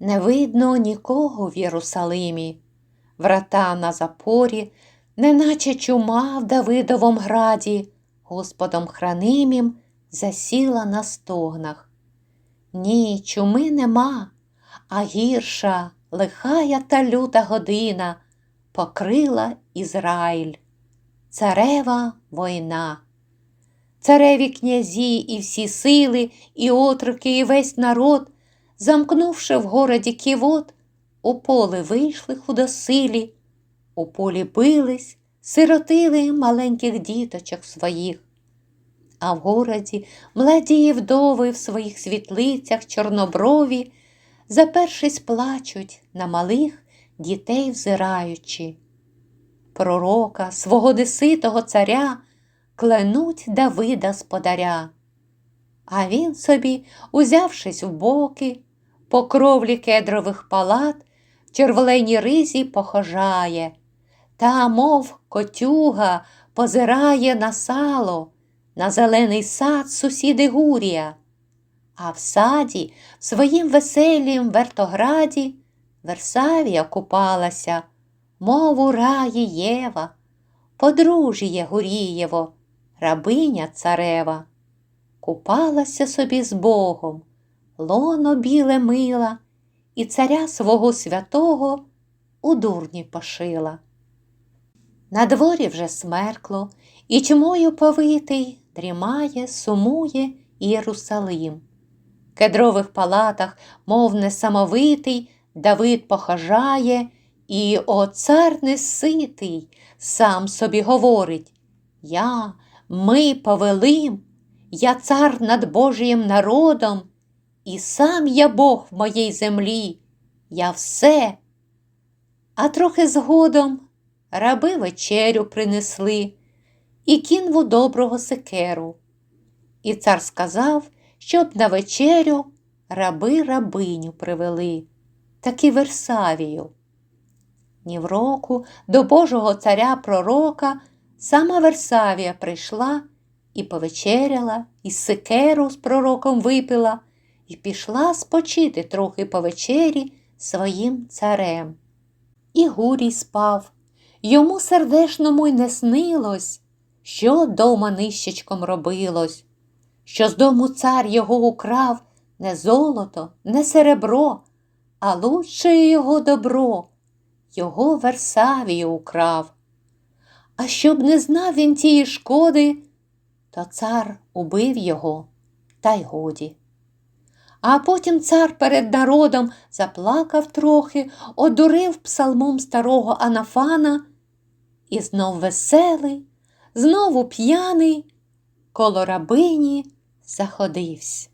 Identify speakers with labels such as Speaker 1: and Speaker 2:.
Speaker 1: Не видно нікого в Єрусалимі, врата на запорі, неначе чума в Давидовом граді, Господом хранимім засіла на стогнах. Ні, чуми нема, а гірша, лихая та люта година покрила Ізраїль. Царева війна. Цареві князі і всі сили, і отроки, і весь народ, замкнувши в городі ківот, у поле вийшли худосилі, у полі бились, сиротили маленьких діточок своїх. А в городі младі вдови в своїх світлицях чорноброві, запершись плачуть на малих дітей взираючи. Пророка, свого деситого царя, кленуть Давида сподаря. А він собі, узявшись в боки, по кровлі кедрових палат, в червленій ризі похожає, та, мов котюга, позирає на сало, на зелений сад сусіди Гурія, а в саді, в своїм веселім вертограді, Версавія купалася, мов у раї Єва, подружіє Гурієво, рабиня царева. Купалася собі з Богом, лоно біле мила, і царя свого святого у дурні пошила. На дворі вже смеркло, і чмою повитий дрімає, сумує Єрусалим. В кедрових палатах, мов несамовитий, Давид похожає, і о цар неситий, сам собі говорить Я, ми повелим, я цар над Божіїм народом, і сам я Бог в моїй землі, я все. А трохи згодом раби вечерю принесли і кінву доброго секеру. І цар сказав, щоб на вечерю раби рабиню привели, таки Версавію. Ні в року до Божого царя пророка сама Версавія прийшла і повечеряла, і секеру з пророком випила, і пішла спочити трохи по вечері своїм царем. І Гурій спав, йому сердешному й не снилось, що дома нищечком робилось, що з дому цар його украв не золото, не серебро, а лучше його добро, його Версавію украв. А щоб не знав він тієї шкоди, то цар убив його, та й годі. А потім цар перед народом заплакав трохи, одурив псалмом старого Анафана і знов веселий, знову п'яний, коло рабині заходився.